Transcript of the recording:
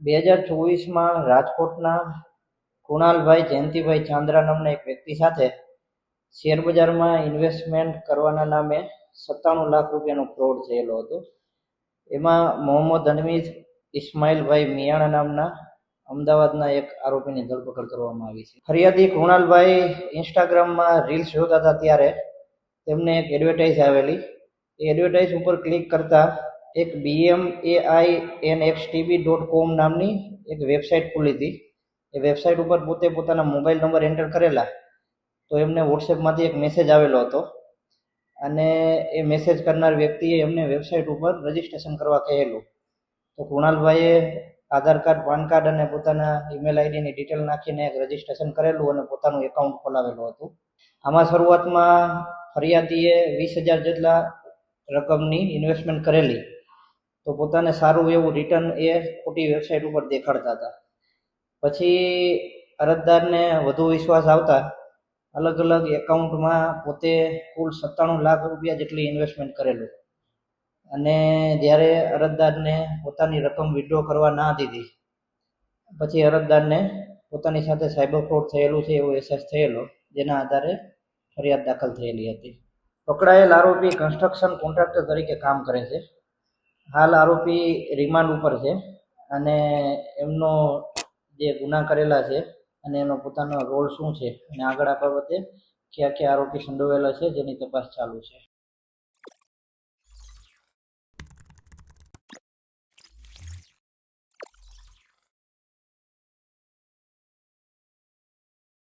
બે હજાર ચોવીસમાં રાજકોટના કુણાલભાઈ જયંતિભાઈ ચાંદ્રા નામના એક વ્યક્તિ સાથે શેરબજારમાં ઇન્વેસ્ટમેન્ટ કરવાના નામે સત્તાણું લાખ રૂપિયાનો ફ્રોડ થયેલો હતો. એમાં મોહમ્મદ હનીફ ઇસ્માઇલભાઈ મિયાણા નામના અમદાવાદના એક આરોપીની ધરપકડ કરવામાં આવી છે. ફરિયાદી કૃણાલભાઈ ઇન્સ્ટાગ્રામમાં રીલ્સ જોતા હતા ત્યારે તેમને એક એડવર્ટાઇઝ આવેલી. એ એડવર્ટાઇઝ ઉપર ક્લિક કરતા એક BM AI N X TV dot com નામની એક વેબસાઇટ ખુલી હતી. એ વેબસાઇટ ઉપર પોતે પોતાના મોબાઈલ નંબર એન્ટર કરેલા, તો એમને વોટ્સએપમાંથી એક મેસેજ આવેલો હતો. અને એ મેસેજ કરનાર વ્યક્તિએ એમને વેબસાઇટ ઉપર રજીસ્ટ્રેશન કરવા કહેલું. તો કૃણાલભાઈએ આધાર કાર્ડ, પાન કાર્ડ અને પોતાના ઈમેલ આઈડીની ડિટેલ નાખીને એક રજીસ્ટ્રેશન કરેલું અને પોતાનું એકાઉન્ટ ખોલાવેલું હતું. આમાં શરૂઆતમાં ફરિયાદીએ વીસ હજાર જેટલા રકમની ઇન્વેસ્ટમેન્ટ કરેલી. તો પોતાને સારું એવું રિટર્ન એ ખોટી વેબસાઇટ ઉપર દેખાડતા હતા. પછી અરજદારને વધુ વિશ્વાસ આવતા અલગ અલગ એકાઉન્ટમાં પોતે કુલ સત્તાણું લાખ રૂપિયા જેટલી ઇન્વેસ્ટમેન્ટ કરેલું. અને જ્યારે અરજદારને પોતાની રકમ વિડ્રો કરવા ના દીધી, પછી અરજદારને પોતાની સાથે સાયબર ફ્રોડ થયેલું છે એવો અહેસાસ થયેલો, જેના આધારે ફરિયાદ દાખલ થયેલી હતી. પકડાયેલ આરોપી કન્સ્ટ્રક્શન કોન્ટ્રાક્ટર તરીકે કામ કરે છે. હાલ આરોપી રિમાન્ડ ઉપર છે અને એમનો જે ગુના કરેલા છે અને એનો પોતાનો રોલ શું છે અને આગળ આ બાબતે કયા કયા આરોપી સંડોવાયેલા છે જેની તપાસ ચાલુ છે.